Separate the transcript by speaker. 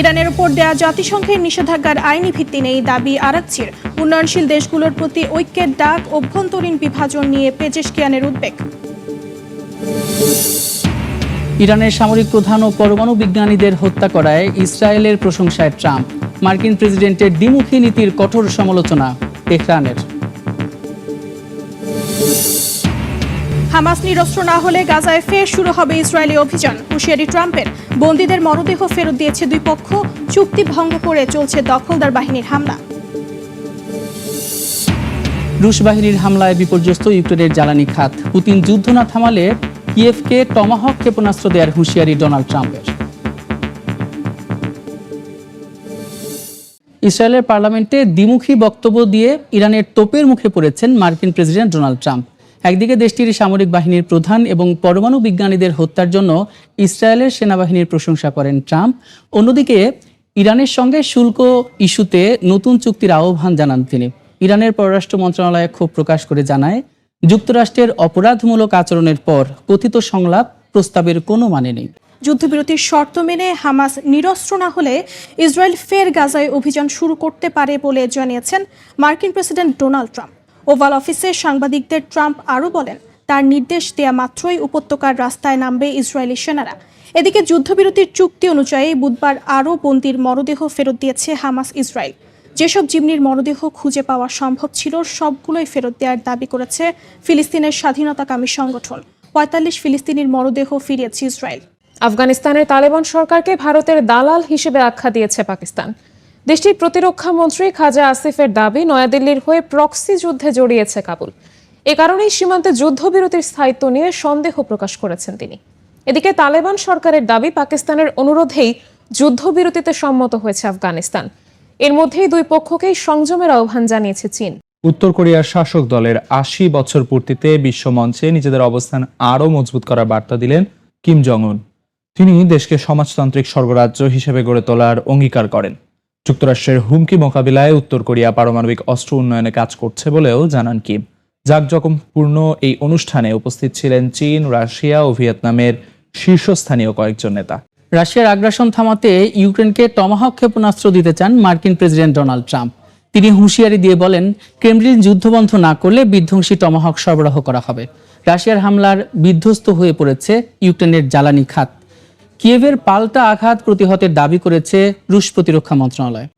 Speaker 1: ইরানের উপর দেয়া জাতিসংঘের নিষেধাজ্ঞার আইনি ভিত্তি নেই দাবি আরাকচির। উন্নয়নশীল দেশগুলোর প্রতি ঐক্যের ডাক, অভ্যন্তরীণ বিভাজন নিয়ে পেজেশকিয়ানের উদ্বেগ।
Speaker 2: ইরানের সামরিক প্রধান ও পরমাণু বিজ্ঞানীদের হত্যা করায় ইসরায়েলের প্রশংসায় ট্রাম্প। মার্কিন প্রেসিডেন্টের দ্বিমুখী নীতির কঠোর সমালোচনা তেহরানের।
Speaker 1: হামাস নিরস্ত্র না হলে গাজায় ফের শুরু হবে ইসরায়েলি অভিযান। হুঁশিয়ারি ট্রাম্পের। বন্দীদের মরদেহ ফেরত দিয়েছে দুই পক্ষ। চুক্তি ভঙ্গ করে চলছে দখলদার বাহিনীর হামলা।
Speaker 2: রুশ বাহিনীর হামলায় বিপর্যস্ত ইউক্রেনের জ্বালানি খাত। পুতিন যুদ্ধ না থামালে কিয়েভকে টমাহক ক্ষেপণাস্ত্র দেওয়ার হুঁশিয়ারি ডোনাল্ড ট্রাম্পের। ইসরায়েলের পার্লামেন্টে দ্বিমুখী বক্তব্য দিয়ে ইরানের তোপের মুখে পড়েছেন মার্কিন প্রেসিডেন্ট ডোনাল্ড ট্রাম্প। একদিকে দেশটির সামরিক বাহিনীর প্রধান এবং পরমাণু বিজ্ঞানীদের হত্যার জন্য ইসরায়েলের সেনাবাহিনীর প্রশংসা করেন ট্রাম্প, অন্যদিকে ইরানের সঙ্গে শুল্ক ইস্যুতে নতুন চুক্তির আহ্বান জানান তিনি। ইরানের পররাষ্ট্র মন্ত্রণালয় ক্ষোভ প্রকাশ করে জানায়, যুক্তরাষ্ট্রের অপরাধমূলক আচরণের পর কথিত সংলাপ প্রস্তাবের কোনো মানে নেই।
Speaker 1: যুদ্ধবিরতির শর্ত মেনে হামাস নিরস্ত্র না হলে ইসরায়েল ফের গাজায় অভিযান শুরু করতে পারে বলে জানিয়েছেন মার্কিন প্রেসিডেন্ট ডোনাল্ড ট্রাম্প। ওভাল অফিসে সাংবাদিকদের ট্রাম্প আরও বলেন, তার নির্দেশ দেয়া মাত্রই উপত্যকার রাস্তায় নামবে ইসরায়েলি সেনারা। এদিকে যুদ্ধবিরতির চুক্তি অনুযায়ী বুধবার আরও বন্দির মরদেহ ফেরত দিয়েছে হামাস ইসরায়েল। যেসব জিমনির মরদেহ খুঁজে পাওয়া সম্ভব ছিল, সবগুলোই ফেরত দেওয়ার দাবি করেছে ফিলিস্তিনের স্বাধীনতাকামী সংগঠন। পঁয়তাল্লিশ ফিলিস্তিনির মরদেহ ফিরিয়েছে ইসরায়েল।
Speaker 3: আফগানিস্তানের তালেবান সরকারকে ভারতের দালাল হিসেবে আখ্যা দিয়েছে পাকিস্তান। দেশটির প্রতিরক্ষা মন্ত্রী খাজা আসিফের দাবি, নয়াদিল্লির হয়ে প্রক্সি যুদ্ধে জড়িয়েছে কাবুল। এ কারণেই সীমান্তে যুদ্ধবিরতির স্থায়িত্ব নিয়ে সন্দেহ প্রকাশ করেছেন তিনি। এদিকে তালেবান সরকারের দাবি, পাকিস্তানের অনুরোধেই যুদ্ধবিরতিতে সম্মত হয়েছে আফগানিস্তান। এর মধ্যেই দুই পক্ষকেই সংযমের আহ্বান জানিয়েছে চীন।
Speaker 4: উত্তর কোরিয়ার শাসক দলের আশি বছর পূর্তিতে বিশ্বমঞ্চে নিজেদের অবস্থান আরও মজবুত করার বার্তা দিলেন কিম জং উন তিনি দেশকে সমাজতান্ত্রিক স্বর্গরাজ্য হিসেবে গড়ে তোলার অঙ্গীকার করেন। যুক্তরাষ্ট্রের হুমকি মোকাবিলায় উত্তর কোরিয়া পারমাণবিক অস্ত্র উন্নয়নে কাজ করছে বলেও জানান কিম। জাঁকজমকপূর্ণ এই অনুষ্ঠানে উপস্থিত ছিলেন চীন, রাশিয়া ও ভিয়েতনামের শীর্ষস্থানীয় কয়েকজন নেতা।
Speaker 2: রাশিয়ার আগ্রাসন থামাতে ইউক্রেনকে টমাহক ক্ষেপণাস্ত্র দিতে চান মার্কিন প্রেসিডেন্ট ডোনাল্ড ট্রাম্প। তিনি হুঁশিয়ারি দিয়ে বলেন, ক্রেমলিন যুদ্ধবন্ধ না করলে বিধ্বংসী টমাহক সরবরাহ করা হবে। রাশিয়ার হামলার বিধ্বস্ত হয়ে পড়েছে ইউক্রেনের জ্বালানি খাত। কিয়েভের পাল্টা আঘাত প্রতিহতের দাবি করেছে রুশ প্রতিরক্ষা মন্ত্রণালয়।